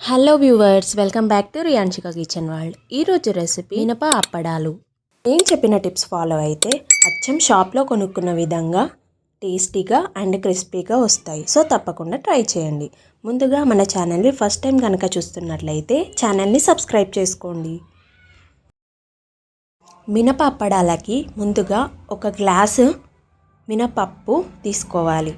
Hello viewers welcome back to Riyanshika kitchen world ఈరోజు recipe మినప అప్పడాలు. నేను చెప్పిన టిప్స్ ఫాలో అయితే అచ్చం షాప్లో కొనుక్కున్న విధంగా టేస్టీగా అండ్ క్రిస్పీగా వస్తాయి. సో తప్పకుండా ట్రై చేయండి. ముందుగా మన ఛానల్ని ఫస్ట్ టైం కనుక చూస్తున్నట్లయితే ఛానల్ని సబ్స్క్రైబ్ చేసుకోండి. మినప అప్పడాలకి ముందుగా ఒక గ్లాసు మినపప్పు తీసుకోవాలి.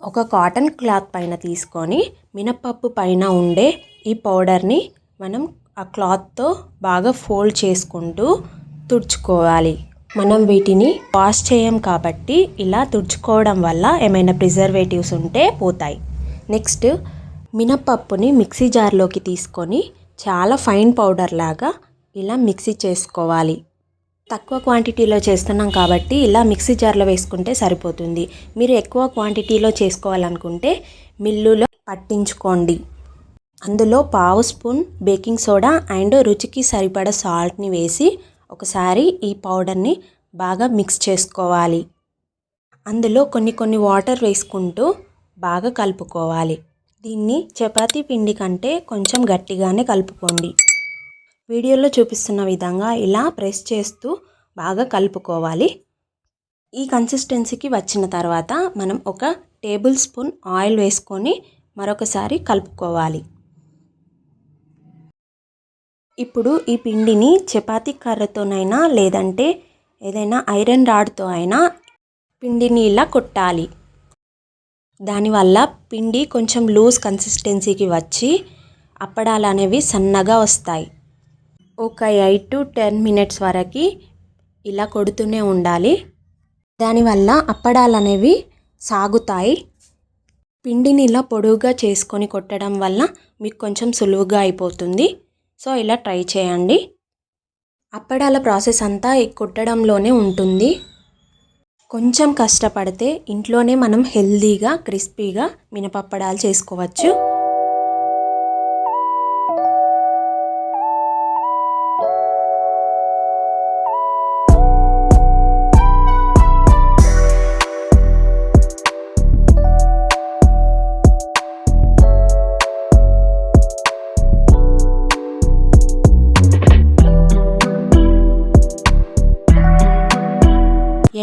ఒక కాటన్ క్లాత్ పైన తీసుకొని మినపప్పు పైన ఉండే ఈ పౌడర్ని మనం ఆ క్లాత్తో బాగా ఫోల్డ్ చేసుకుంటూ తుడుచుకోవాలి. మనం వీటిని వాష్ చేయం కాబట్టి ఇలా తుడుచుకోవడం వల్ల ఏమైనా ప్రిజర్వేటివ్స్ ఉంటే పోతాయి. నెక్స్ట్ మినపప్పుని మిక్సీ జార్లోకి తీసుకొని చాలా ఫైన్ పౌడర్ లాగా ఇలా మిక్సీ చేసుకోవాలి. తక్కువ క్వాంటిటీలో చేస్తున్నాం కాబట్టి ఇలా మిక్సీ జార్లో వేసుకుంటే సరిపోతుంది. మీరు ఎక్కువ క్వాంటిటీలో చేసుకోవాలనుకుంటే మిల్లులో పట్టించుకోండి. అందులో పావు స్పూన్ బేకింగ్ సోడా అండ్ రుచికి సరిపడ సాల్ట్ని వేసి ఒకసారి ఈ పౌడర్ని బాగా మిక్స్ చేసుకోవాలి. అందులో కొన్ని కొన్ని వాటర్ వేసుకుంటూ బాగా కలుపుకోవాలి. దీన్ని చపాతీ పిండి కంటే కొంచెం గట్టిగానే కలుపుకోండి. వీడియోలో చూపిస్తున్న విధంగా ఇలా ప్రెస్ చేస్తూ బాగా కలుపుకోవాలి. ఈ కన్సిస్టెన్సీకి వచ్చిన తర్వాత మనం ఒక టేబుల్ స్పూన్ ఆయిల్ వేసుకొని మరొకసారి కలుపుకోవాలి. ఇప్పుడు ఈ పిండిని చపాతీ కర్రతోనైనా లేదంటే ఏదైనా ఐరన్ రాడ్తో అయినా పిండిని ఇలా కొట్టాలి. దానివల్ల పిండి కొంచెం లూజ్ కన్సిస్టెన్సీకి వచ్చి అప్పడాలు అనేవి సన్నగా వస్తాయి. ఒక ఎయిట్ టు టెన్ మినిట్స్ వరకు ఇలా కొడుతూనే ఉండాలి. దానివల్ల అప్పడాలు అనేవి సాగుతాయి. పిండిని ఇలా పొడువుగా చేసుకొని కొట్టడం వల్ల మీకు కొంచెం సులువుగా అయిపోతుంది. సో ఇలా ట్రై చేయండి. అప్పడాల ప్రాసెస్ అంతా కొట్టడంలోనే ఉంటుంది. కొంచెం కష్టపడితే ఇంట్లోనే మనం హెల్దీగా క్రిస్పీగా మినపప్పడాలు చేసుకోవచ్చు.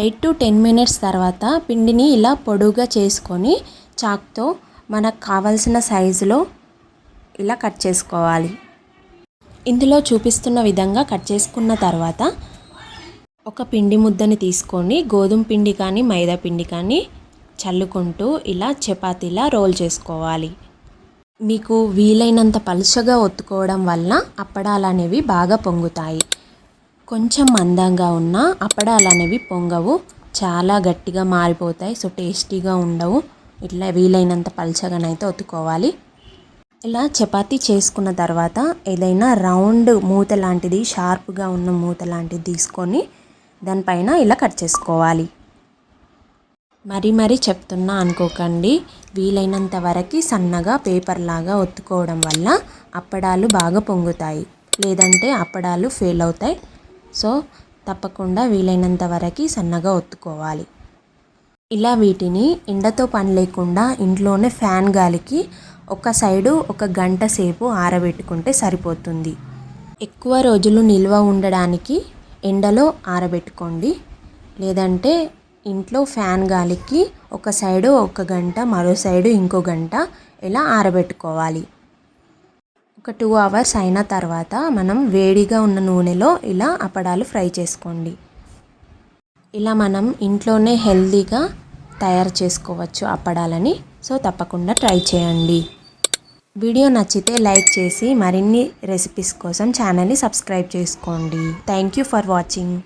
ఎయిట్ టు టెన్ మినిట్స్ తర్వాత పిండిని ఇలా పొడుగా చేసుకొని చాక్తో మనకు కావలసిన సైజులో ఇలా కట్ చేసుకోవాలి. ఇందులో చూపిస్తున్న విధంగా కట్ చేసుకున్న తర్వాత ఒక పిండి ముద్దని తీసుకొని గోధుమ పిండి కానీ మైదా పిండి కానీ చల్లుకుంటూ ఇలా చపాతీలా రోల్ చేసుకోవాలి. మీకు వీలైనంత పలుచగా ఒత్తుకోవడం వల్ల అప్పడాలు అనేవి బాగా పొంగుతాయి. కొంచెం మందంగా ఉన్న అప్పడాలు అనేవి పొంగవు. చాలా గట్టిగా మారిపోతాయి. సో టేస్టీగా ఉండవు. ఇట్లా వీలైనంత పల్చగానైతే ఒత్తుకోవాలి. ఇలా చపాతీ చేసుకున్న తర్వాత ఏదైనా రౌండ్ మూత లాంటిది షార్ప్గా ఉన్న మూత లాంటిది తీసుకొని దానిపైన ఇలా కట్ చేసుకోవాలి. మరీ మరీ చెప్తున్నా అనుకోకండి. వీలైనంత వరకు సన్నగా పేపర్ లాగా ఒత్తుకోవడం వల్ల అప్పడాలు బాగా పొంగుతాయి. లేదంటే అప్పడాలు ఫెయిల్ అవుతాయి. సో తప్పకుండా వీలైనంత వరకు సన్నగా ఒత్తుకోవాలి. ఇలా వీటిని ఎండతో పని లేకుండా ఇంట్లోనే ఫ్యాన్ గాలికి ఒక సైడు ఒక గంట సేపు ఆరబెట్టుకుంటే సరిపోతుంది. ఎక్కువ రోజులు నిల్వ ఉండడానికి ఎండలో ఆరబెట్టుకోండి. లేదంటే ఇంట్లో ఫ్యాన్ గాలికి ఒక సైడు ఒక గంట మరో సైడు ఇంకో గంట ఇలా ఆరబెట్టుకోవాలి. ఒక టూ అవర్స్ అయిన తర్వాత మనం వేడిగా ఉన్న నూనెలో ఇలా అప్పడాలు ఫ్రై చేసుకోండి. ఇలా మనం ఇంట్లోనే హెల్తీగా తయారు చేసుకోవచ్చు అప్పడాలని. సో తప్పకుండా ట్రై చేయండి. వీడియో నచ్చితే లైక్ చేసి మరిన్ని రెసిపీస్ కోసం ఛానల్ని సబ్స్క్రైబ్ చేసుకోండి. Thank you for watching